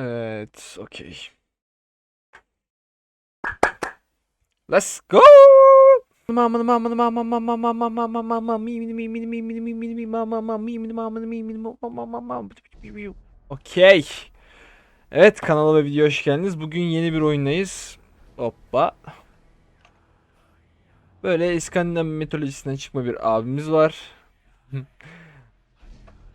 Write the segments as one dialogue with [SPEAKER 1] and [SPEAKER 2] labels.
[SPEAKER 1] Evet, okey. Let's go. Okey. Evet kanala ve videoya hoş geldiniz. Bugün yeni bir oyundayız. Hoppa. Böyle İskandinav mitolojisinden çıkma bir abimiz var.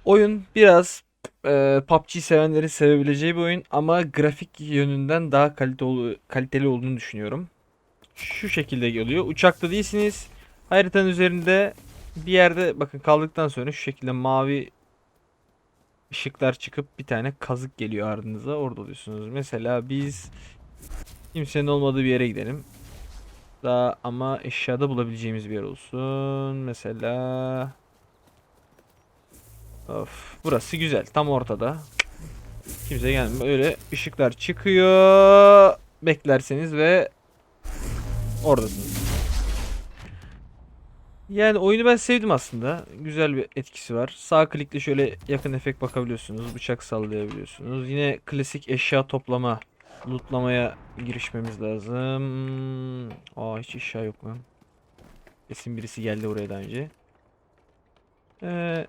[SPEAKER 1] Oyun biraz e, PUBG sevenlerin sevebileceği bir oyun ama grafik yönünden daha kaliteli, kaliteli olduğunu düşünüyorum. Şu şekilde geliyor. Uçakta değilsiniz. Haritanın üzerinde bir yerde bakın kaldıktan sonra şu şekilde mavi ışıklar çıkıp bir tane kazık geliyor ardınıza. Orada oluyorsunuz. Mesela biz kimsenin olmadığı bir yere gidelim. Daha ama eşyada bulabileceğimiz bir yer olsun. Mesela Of, burası güzel. Tam ortada. Kimse gelmiyor. Öyle ışıklar çıkıyor. Beklerseniz ve oradasınız. Yani oyunu ben sevdim aslında. Güzel bir etkisi var. Sağ klikle şöyle yakın efekt bakabiliyorsunuz. Bıçak sallayabiliyorsunuz. Yine klasik eşya toplama, lootlamaya girişmemiz lazım. Aa hiç eşya yok lan. Kesin birisi geldi buraya daha önce. Ee,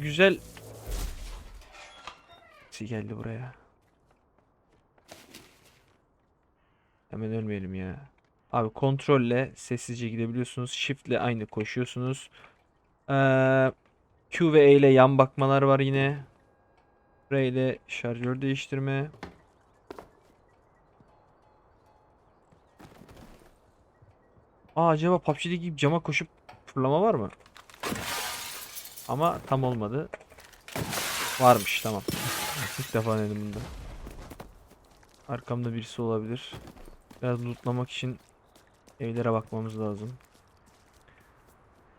[SPEAKER 1] güzel birisi geldi buraya. Hemen ölmeyelim ya. Abi kontrolle sessizce gidebiliyorsunuz. Shift ile aynı koşuyorsunuz. Ee, Q ve E ile yan bakmalar var yine. R ile şarjör değiştirme. Aa acaba PUBG'deki gibi cama koşup fırlama var mı? Ama tam olmadı. Varmış tamam. İlk defa denedim bunda. Arkamda birisi olabilir. Biraz lootlamak için evlere bakmamız lazım.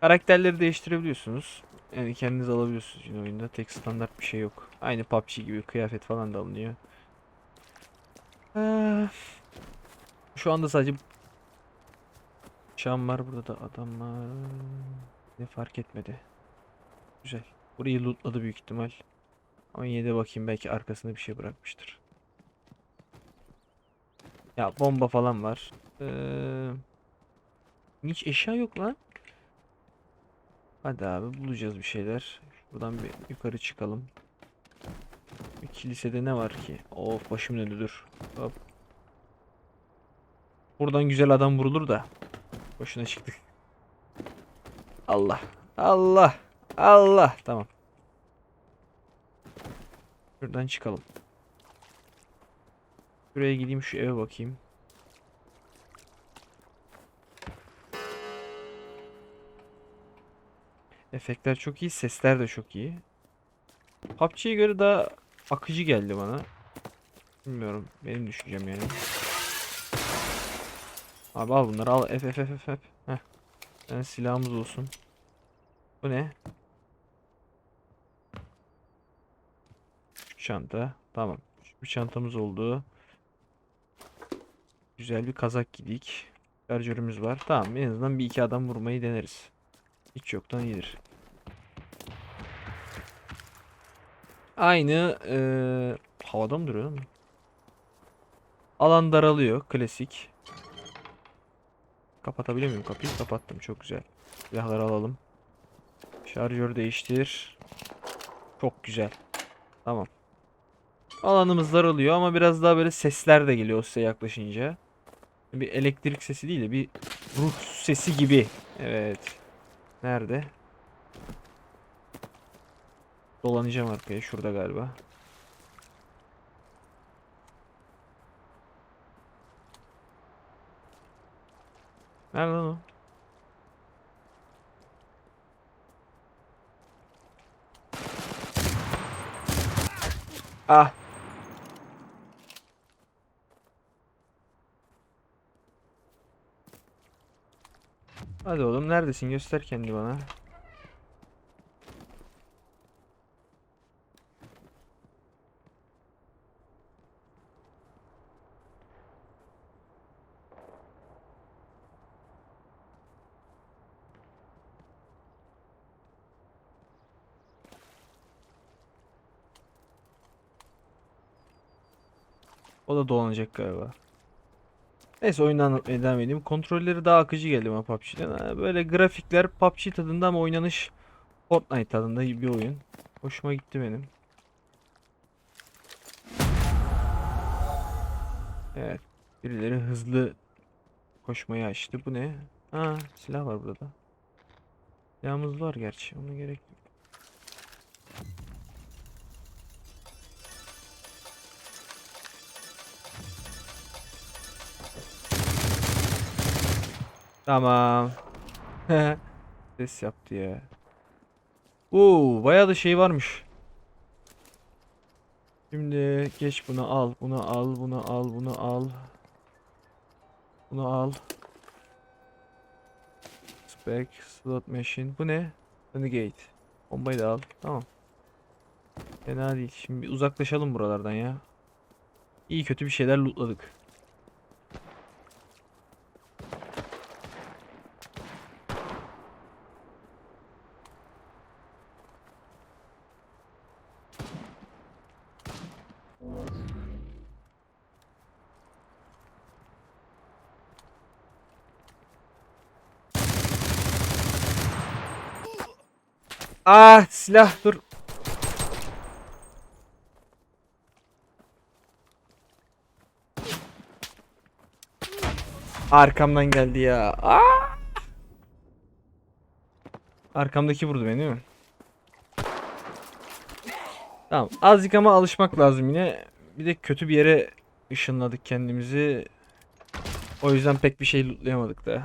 [SPEAKER 1] Karakterleri değiştirebiliyorsunuz. Yani kendiniz alabiliyorsunuz yine oyunda. Tek standart bir şey yok. Aynı PUBG gibi kıyafet falan da alınıyor. Ee, şu anda sadece Şam var burada da adam var. Ne fark etmedi. Güzel. Burayı lootladı büyük ihtimal. Ama yine de bakayım belki arkasında bir şey bırakmıştır. Ya bomba falan var. Ee, hiç eşya yok lan. Hadi abi bulacağız bir şeyler. Buradan bir yukarı çıkalım. Bir kilisede ne var ki? Of başım döndü dur. Hop. Buradan güzel adam vurulur da. Boşuna çıktık. Allah. Allah. Allah. Tamam. Şuradan çıkalım. Şuraya gideyim şu eve bakayım. Efektler çok iyi, sesler de çok iyi. PUBG'ye göre daha akıcı geldi bana. Bilmiyorum, benim düşüncem yani. Abi al bunları al. F F F. Heh. Yani silahımız olsun. Bu ne? Çanta. Tamam. Bir çantamız oldu. Güzel bir kazak gidik. Şarjörümüz var. Tamam en azından bir iki adam vurmayı deneriz. Hiç yoktan iyidir. Aynı eee havada mı duruyor lan? Alan daralıyor. Klasik. Kapatabiliyor muyum kapıyı? Kapattım. Çok güzel. Silahları alalım. Şarjör değiştir. Çok güzel. Tamam. Alanımız daralıyor ama biraz daha böyle sesler de geliyor size yaklaşınca. Bir elektrik sesi değil de bir ruh sesi gibi. Evet. Nerede? Dolanacağım arkaya. Şurada galiba. Nerede lan o? Ah. Hadi oğlum neredesin göster kendi bana. O da dolanacak galiba. Neyse anlatmaya devam edeyim. Kontrolleri daha akıcı geldi bana PUBG'den. Böyle grafikler PUBG tadında ama oynanış Fortnite tadında bir oyun. Hoşuma gitti benim. Evet. Birileri hızlı koşmayı açtı. Bu ne? Ha, silah var burada. Silahımız var gerçi. Ona gerek yok. Tamam. Ses yaptı ya. Oo, bayağı da şey varmış. Şimdi geç bunu al, bunu al, bunu al, bunu al. Bunu al. Spec, slot machine. Bu ne? Renegade. Bombayı da al. Tamam. Fena değil. Şimdi uzaklaşalım buralardan ya. İyi kötü bir şeyler lootladık. Ah silah dur. Arkamdan geldi ya. Aa! Arkamdaki vurdu beni değil mi? Tamam. Azıcık ama alışmak lazım yine. Bir de kötü bir yere ışınladık kendimizi. O yüzden pek bir şey lootlayamadık da.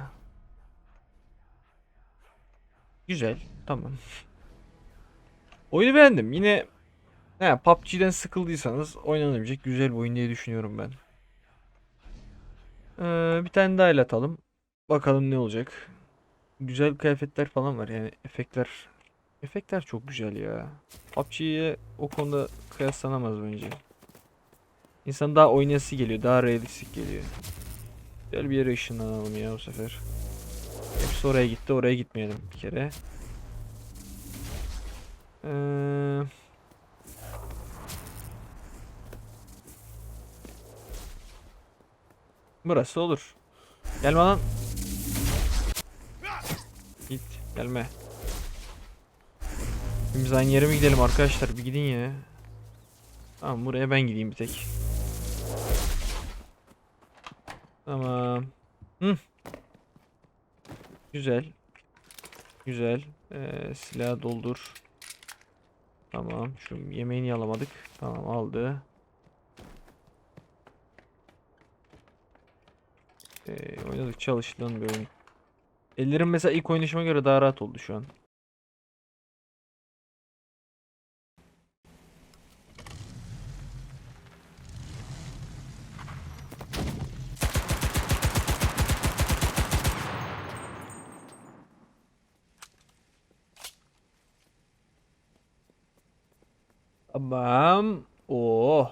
[SPEAKER 1] Güzel. Tamam. Oyunu beğendim. Yine he, PUBG'den sıkıldıysanız oynanabilecek güzel bir oyun diye düşünüyorum ben. Ee, bir tane daha el atalım. Bakalım ne olacak. Güzel kıyafetler falan var yani efektler. Efektler çok güzel ya. PUBG'ye o konuda kıyaslanamaz bence. İnsan daha oynayası geliyor. Daha realistik geliyor. Gel bir yere ışınlanalım ya bu sefer. Hepsi oraya gitti. Oraya gitmeyelim bir kere. Ee, burası olur. Gelme lan. Git. Gelme. Biz aynı yere mi gidelim arkadaşlar? Bir gidin ya. Tamam buraya ben gideyim bir tek. Tamam. Hı. Güzel. Güzel. Ee, silah doldur. Tamam. Şu yemeğini alamadık. Tamam aldı. Ee, oynadık çalışılan bir oyun. Ellerim mesela ilk oynayışıma göre daha rahat oldu şu an. Tamam. Oo.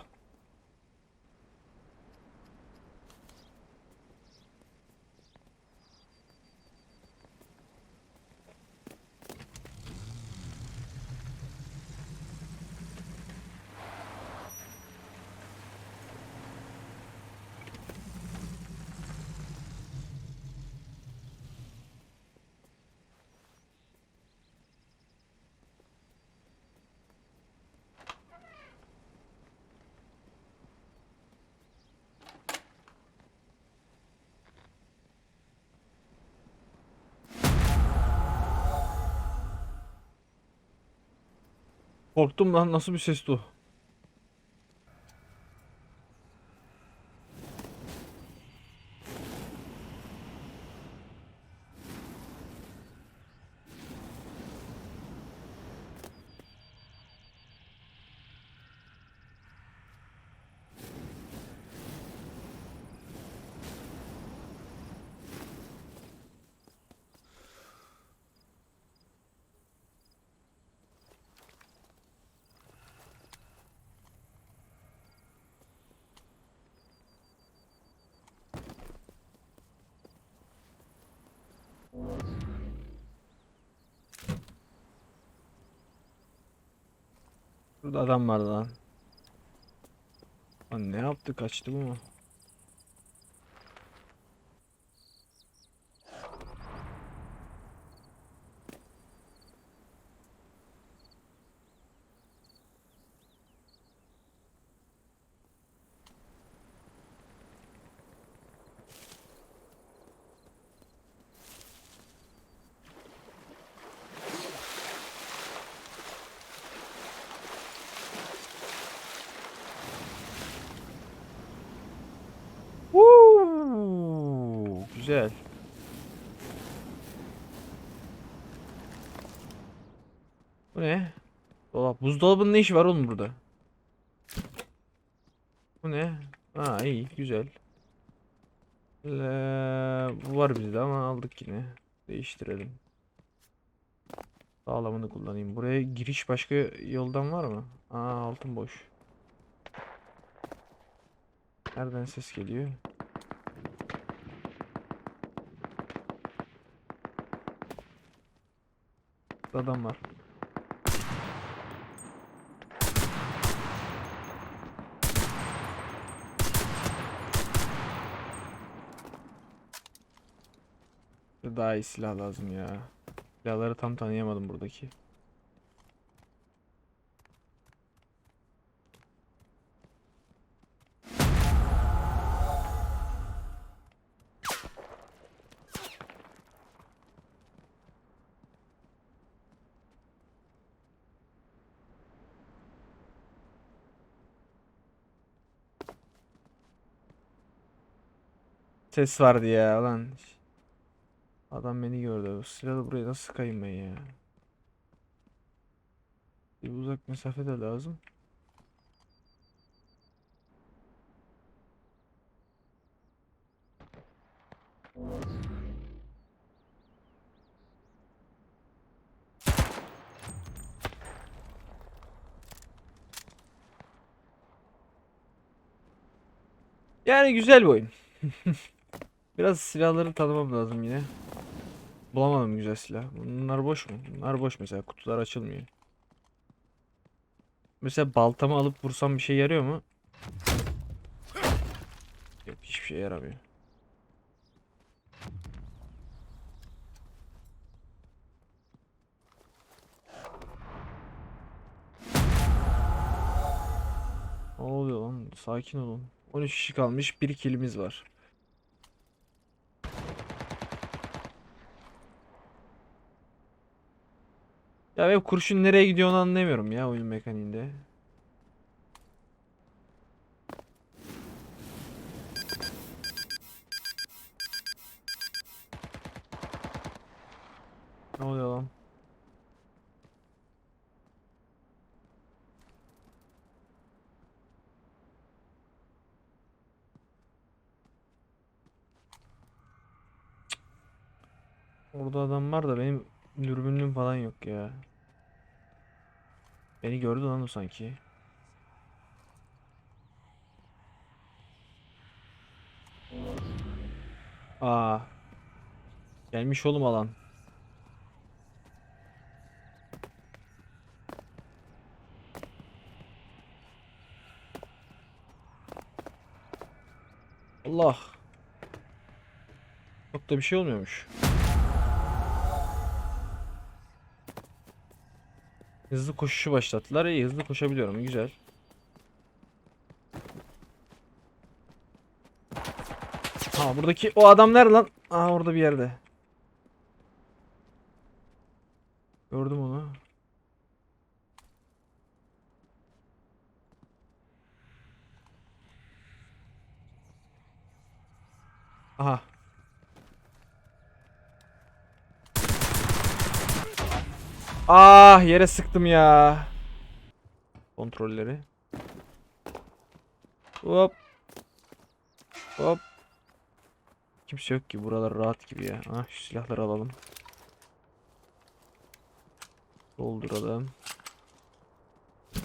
[SPEAKER 1] Korktum lan nasıl bir sesti o? Burada adam vardı lan. Lan ne yaptı kaçtı bu mu? Güzel. Bu ne? Dolap. Buzdolabının ne işi var oğlum burada? Bu ne? Ha iyi güzel. Le- bu var bizde ama aldık yine. Değiştirelim. Sağlamını kullanayım. Buraya giriş başka yoldan var mı? Aa altın boş. Nereden ses geliyor? Burada Adam var. Daha iyi silah lazım ya. Silahları tam tanıyamadım buradaki. Ses vardı ya lan. Adam beni gördü. Silahı buraya nasıl sıkayım ben ya? Bir uzak mesafe de lazım. Yani güzel bir oyun. Biraz silahları tanımam lazım yine. Bulamadım güzel silah. Bunlar boş mu? Bunlar boş mesela. Kutular açılmıyor. Mesela baltamı alıp vursam bir şey yarıyor mu? Yok hiçbir şey yaramıyor. Ne oluyor lan? Sakin olun. 13 kişi kalmış. Bir kilimiz var. Ya benim kurşun nereye gidiyor onu anlayamıyorum ya oyun mekaniğinde. Ne oluyor lan? Orada adam var da benim dürbünlüğüm falan yok ya. Beni gördü lan o sanki. Aa. Gelmiş oğlum alan. Allah. Çok da bir şey olmuyormuş. Hızlı koşuşu başlattılar. İyi hızlı koşabiliyorum. Güzel. Ha buradaki o adam nerede lan? Aa orada bir yerde. Gördüm onu. Aha. Ah yere sıktım ya. Kontrolleri. Hop. Hop. Kimse yok ki buralar rahat gibi ya. Ah şu silahları alalım. Dolduralım.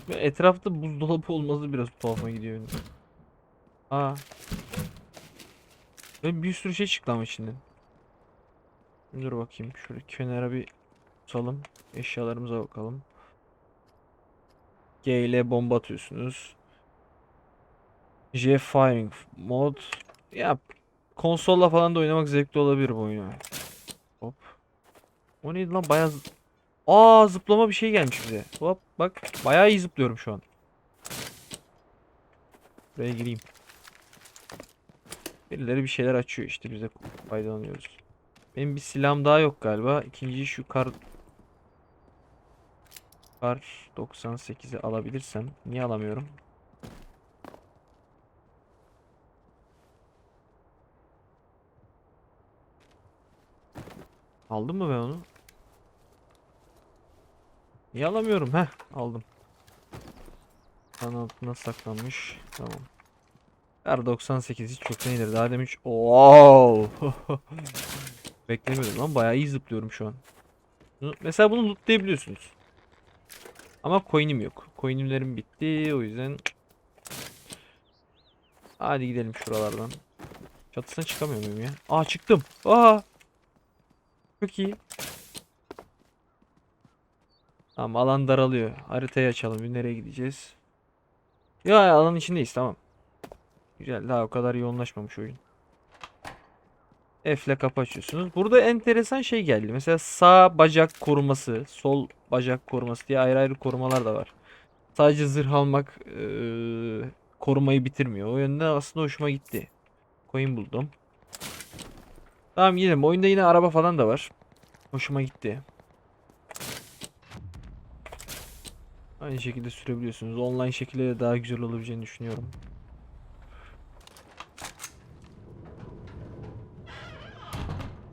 [SPEAKER 1] Ve etrafta buzdolabı olması biraz tuhafıma gidiyor benim. Aa. Ve bir sürü şey çıktı ama içinden. Dur bakayım. Şöyle kenara bir tutalım. Eşyalarımıza bakalım. G ile bomba atıyorsunuz. J Firing mod. Ya konsolla falan da oynamak zevkli olabilir bu oyunu. Hop. O neydi lan bayağı Aa zıplama bir şey gelmiş bize. Hop bak bayağı iyi zıplıyorum şu an. Buraya gireyim. Birileri bir şeyler açıyor işte biz de faydalanıyoruz. Benim bir silahım daha yok galiba. İkinciyi şu kar Kar 98'i alabilirsem. Niye alamıyorum? Aldım mı ben onu? Niye alamıyorum? Heh aldım. Kan altına saklanmış. Tamam. Kar 98 hiç çok iyidir. Daha demiş. Wow. Beklemiyordum lan. Bayağı iyi zıplıyorum şu an. Mesela bunu lootlayabiliyorsunuz. Ama coin'im yok. Coin'imlerim bitti. O yüzden Hadi gidelim şuralardan. Çatısına çıkamıyor muyum ya? Aa çıktım. Aa. Çok iyi. Tamam alan daralıyor. Haritayı açalım. Bir nereye gideceğiz? Ya alanın içindeyiz tamam. Güzel daha o kadar yoğunlaşmamış oyun. F ile kapı açıyorsunuz. Burada enteresan şey geldi. Mesela sağ bacak koruması, sol bacak koruması diye ayrı ayrı korumalar da var. Sadece zırh almak eee, korumayı bitirmiyor. O yönden aslında hoşuma gitti. Coin buldum. Tamam gidelim. Oyunda yine araba falan da var. Hoşuma gitti. Aynı şekilde sürebiliyorsunuz. Online şekilde de daha güzel olabileceğini düşünüyorum.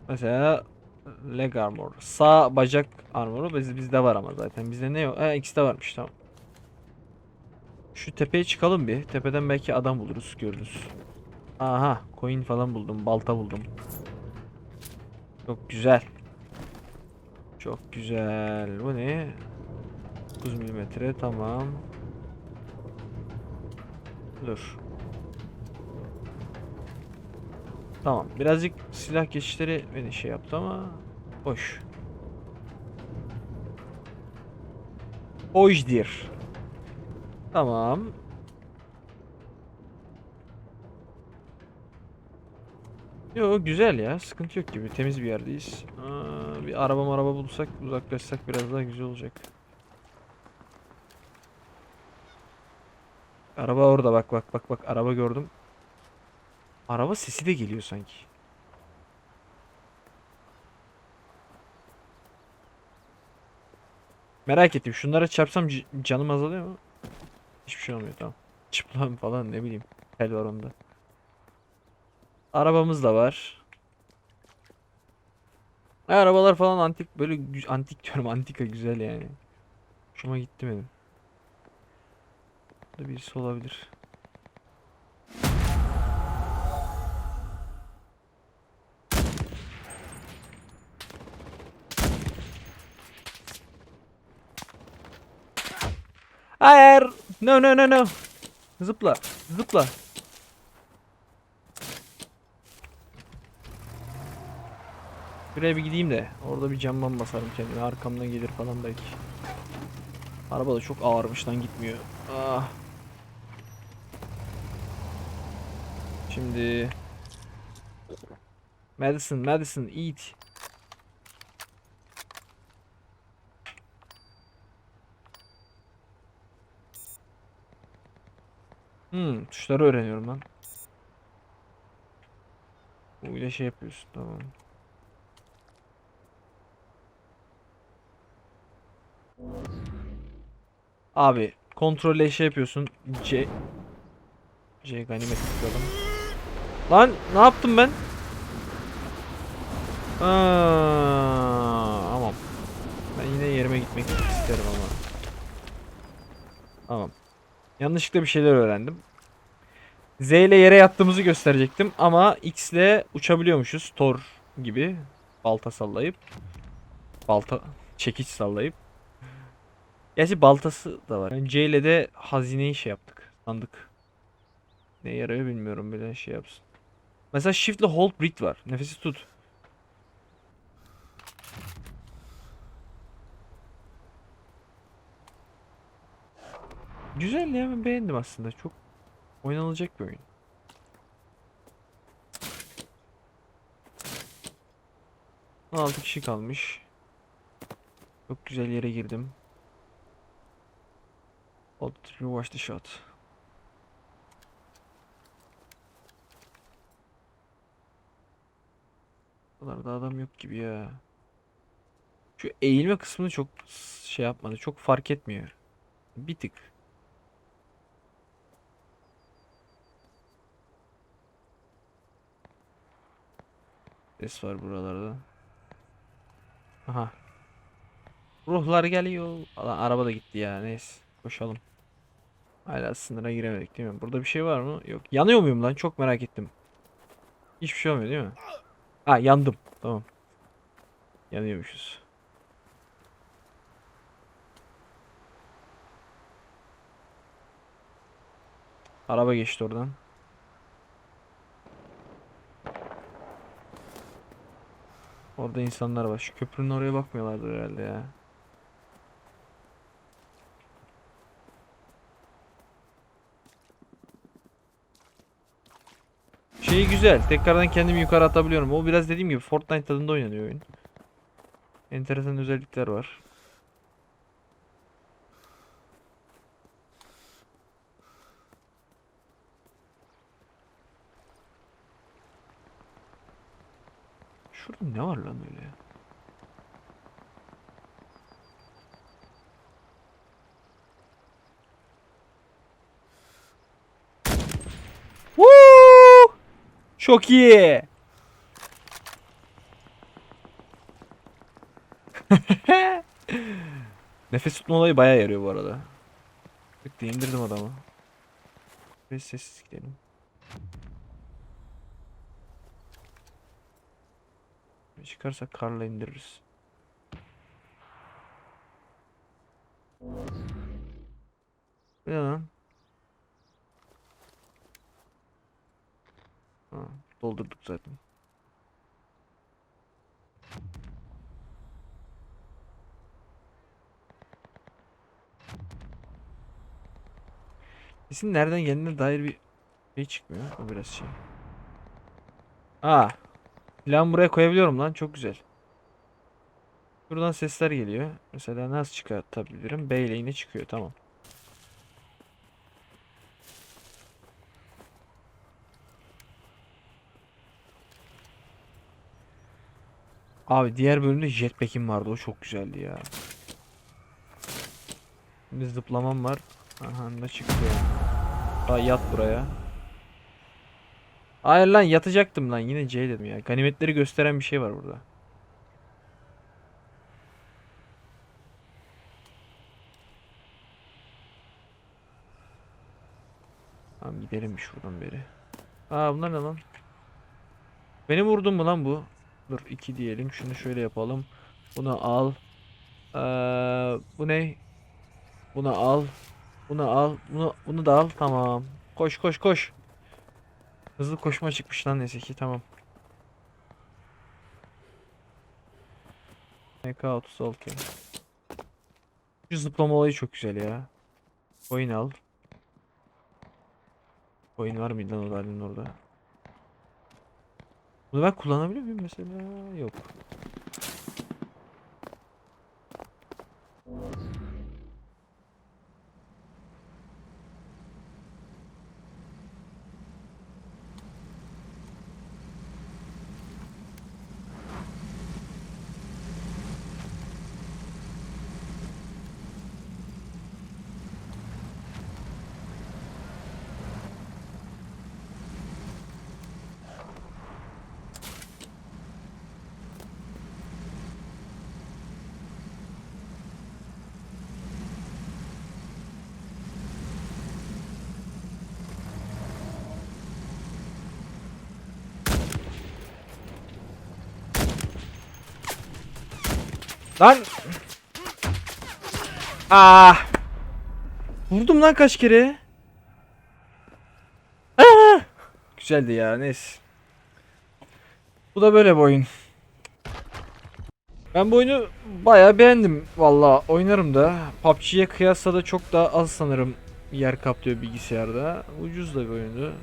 [SPEAKER 1] Mesela leg armor. Sağ bacak armoru biz, bizde var ama zaten. Bizde ne yok? Ha de varmış tamam. Şu tepeye çıkalım bir. Tepeden belki adam buluruz, görürüz. Aha, coin falan buldum, balta buldum. Çok güzel. Çok güzel. Bu ne? 9 milimetre tamam. Dur. Tamam. Birazcık silah geçişleri beni şey yaptı ama hoş. Hoşdur. Tamam. Yo güzel ya. Sıkıntı yok gibi. Temiz bir yerdeyiz. Aa, bir araba araba bulsak uzaklaşsak biraz daha güzel olacak. Araba orada bak bak bak bak araba gördüm. Araba sesi de geliyor sanki. Merak ettim. Şunlara çarpsam canım azalıyor mu? Hiçbir şey olmuyor tamam. Çıplam falan ne bileyim. Tel var onda. Arabamız da var. Ha, arabalar falan antik böyle antik diyorum antika güzel yani. Hoşuma gitti benim. Burada birisi olabilir. Hayır. No no no no. Zıpla. Zıpla. Şuraya bir gideyim de orada bir camdan basarım kendime. Arkamdan gelir falan belki. Araba da çok ağırmış lan gitmiyor. Ah. Şimdi Madison, Madison eat. Hmm, tuşları öğreniyorum lan. İle şey yapıyorsun tamam. Abi kontrolle şey yapıyorsun. C C ganimet tıkladım. Lan ne yaptım ben? Aa, tamam. Ben yine yerime gitmek isterim ama. Tamam. Yanlışlıkla bir şeyler öğrendim. Z ile yere yattığımızı gösterecektim ama X ile uçabiliyormuşuz. Thor gibi. Balta sallayıp. Balta çekiç sallayıp. Gerçi baltası da var. Yani C ile de hazineyi şey yaptık. Sandık. Ne yarıyor bilmiyorum böyle şey yapsın. Mesela shift ile hold breathe var. Nefesi tut. Güzel ya ben beğendim aslında. Çok Oynanılacak bir oyun. Altı kişi kalmış. Çok güzel yere girdim. Hold to watch the shot. Buralarda adam yok gibi ya. Şu eğilme kısmını çok şey yapmadı. Çok fark etmiyor. Bir tık. Ses var buralarda. Aha. Ruhlar geliyor. Lan araba da gitti ya. Neyse. Koşalım. Hala sınıra giremedik değil mi? Burada bir şey var mı? Yok. Yanıyor muyum lan? Çok merak ettim. Hiçbir şey olmuyor değil mi? Ha yandım. Tamam. Yanıyormuşuz. Araba geçti oradan. Orada insanlar var. Şu köprünün oraya bakmıyorlardır herhalde ya. Şeyi güzel. Tekrardan kendimi yukarı atabiliyorum. O biraz dediğim gibi Fortnite tadında oynanıyor oyun. Enteresan özellikler var. Şurada ne var lan öyle ya? Woo! Çok iyi. Nefes tutma olayı bayağı yarıyor bu arada. Bekle indirdim adamı. Ve sessiz gidelim. Çıkarsak karla indiririz. Ne lan? Ha, doldurduk zaten. Kesin nereden geldiğine dair bir şey çıkmıyor. O biraz şey. Aa. Plan buraya koyabiliyorum lan. Çok güzel. Buradan sesler geliyor. Mesela nasıl çıkartabilirim? B ile çıkıyor. Tamam. Abi diğer bölümde jetpack'im vardı. O çok güzeldi ya. Şimdi zıplamam var. Aha da çıktı. Aa, yat buraya. Hayır lan yatacaktım lan. Yine C dedim ya. Ganimetleri gösteren bir şey var burada. Tamam gidelim şuradan beri. Aa bunlar ne lan? Beni vurdun mu lan bu? Dur 2 diyelim. Şunu şöyle yapalım. Bunu al. Ee, bu ne? Bunu al. Bunu al. Bunu bunu da al. Tamam. Koş koş koş. Hızlı koşma çıkmış lan neyse ki tamam. MK36. Şu zıplama olayı çok güzel ya. Coin al. Coin var mıydı lan o orada? Bunu ben kullanabiliyor muyum mesela? Yok. Lan! Aa! Vurdum lan kaç kere? Aa! Güzeldi ya neyse. Bu da böyle bir oyun. Ben bu oyunu bayağı beğendim valla oynarım da. PUBG'ye kıyasla da çok daha az sanırım yer kaplıyor bilgisayarda. Ucuz da bir oyundu.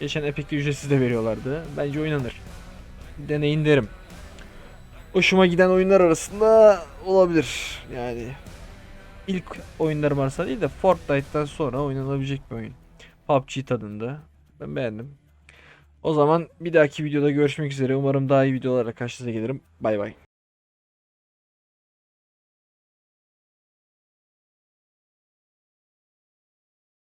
[SPEAKER 1] Geçen Epic'te ücretsiz de veriyorlardı. Bence oynanır. Deneyin derim. Hoşuma giden oyunlar arasında olabilir. Yani ilk oyunlarım arasında değil de Fortnite'tan sonra oynanabilecek bir oyun. PUBG tadında. Ben beğendim. O zaman bir dahaki videoda görüşmek üzere. Umarım daha iyi videolarla karşınıza gelirim. Bay bay.